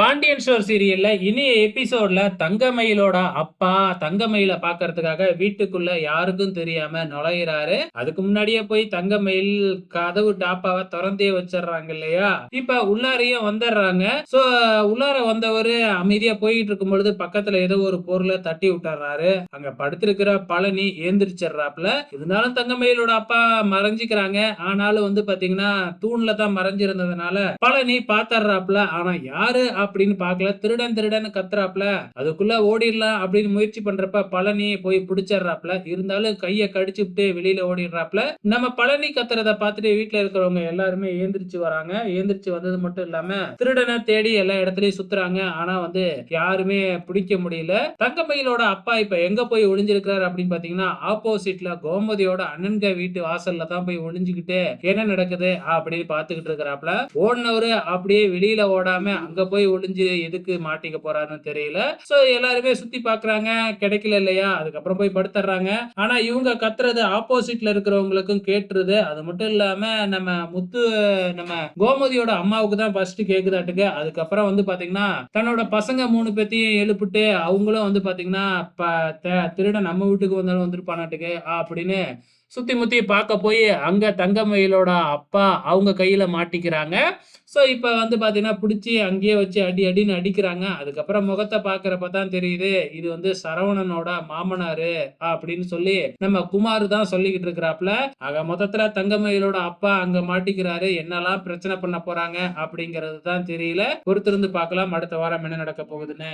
Pandian sure சீரியல்ல இனி எபிசோட்ல தங்கமயிலோட அப்பா தங்கமயில பாக்குறதுக்காக வீட்டுக்குள்ள யாருக்கும் தெரியாம நுழையிறாரு. அதுக்கு முன்னாடியே போய் தங்கமயில் கதவு டாப்பாவை திறந்தே வச்சிடுறாங்க இல்லையா? இப்ப உள்ளாரையும் வந்துடுறாங்க. சோ உள்ளார வந்தவரு அமைதியா போயிட்டு இருக்கும் பொழுது பக்கத்துல ஏதோ ஒரு பொருளை தட்டி விட்டுறாரு. அங்க படுத்திருக்கிற பழனி ஏந்திரிச்சிடுறாப்ல இருந்தாலும் தங்கமயிலோட அப்பா மறைஞ்சிக்கிறாங்க. ஆனாலும் வந்து பாத்தீங்கன்னா தூண்ல தான் மறைஞ்சிருந்ததுனால பழனி பாத்தர்றாப்ல ஆனா யாரு அப்படின்னு பார்க்கல. திருடன் திருடன் கத்துறாப்ல. அதுக்குள்ள ஓடிடலாம் அப்படின்னு முயற்சி பண்றப்ப பழனி போய் பிடிச்சிடுறாப்ல. இருந்தாலும் கைய கடிச்சு விட்டு வெளியில ஓடிடுறாப்ல. நம்ம பழனி கத்துறத பார்த்துட்டு வீட்டுல இருக்கிறவங்க எல்லாருமே ஏந்திரிச்சு வராங்க. ஏந்திரிச்சு வந்தது மட்டும் இல்லாம திருடனை தேடி எல்லா இடத்துலயும் சுத்துறாங்க. ஆனா வந்து யாருமே பிடிக்க முடியல. தங்கமயிலோட அப்பா இப்ப எங்க போய் ஒளிஞ்சிருக்கிறாரு அப்படின்னு பாத்தீங்கன்னா ஆப்போசிட்ல கோமதியோட அண்ணன்க வீட்டு வாசல்ல தான் போய் ஒளிஞ்சுக்கிட்டு என்ன நடக்குது அப்படின்னு பாத்துக்கிட்டு இருக்கிறாப்ல. ஓடினவரு அப்படியே வெளியில ஓடாம அங்க போய் ஒளிஞ்சு எதுக்கு மாட்டிக்க போறாருன்னு தெரியல. சோ எல்லாருமே சுத்தி பாக்குறாங்க கிடைக்கல இல்லையா? அதுக்கப்புறம் போய் படுத்துறாங்க. ஆனா இவங்க கத்துறது ஆப்போசிட்ல இருக்கிறவங்களுக்கும் கேட்டுருது. அது மட்டும் இல்லாம நம்ம முத்து நம்ம கோமதியோட அம்மாவுக்கு தான் ஃபர்ஸ்ட் கேக்குதாட்டுக்கு. அதுக்கப்புறம் வந்து பாத்தீங்கன்னா தன்னோட பசங்க மூணு பேத்தையும் எழுப்பிட்டு அவங்களும் வந்து பாத்தீங்கன்னா ப- த- திருடன் நம்ம வீட்டுக்கு வந்தாலும் வந்துருப்பானாட்டுக்கு அப்படின்னு சுத்தி முத்தி பார்க்க போய் அங்க தங்கமயிலோட அப்பா அவங்க கையில மாட்டிக்கிறாங்க. ஸோ இப்போ வந்து பார்த்தீங்கன்னா பிடிச்சி அங்கேயே வச்சு அடி அடின்னு அடிக்கிறாங்க. அதுக்கப்புறம் முகத்தை பார்க்குறப்ப தான் தெரியுது இது வந்து சரவணனோட மாமனாரு அப்படின்னு சொல்லி நம்ம குமார் தான் சொல்லிக்கிட்டு இருக்கிறாப்ல ஆக மொத்தத்துல தங்கமயிலோட அப்பா அங்க மாட்டிக்கிறாரு. என்னெல்லாம் பிரச்சனை பண்ண போறாங்க அப்படிங்கிறது தான் தெரியல. பொறுத்திருந்து பார்க்கலாம். அடுத்த வாரம் என்ன நடக்க போகுதுன்னு.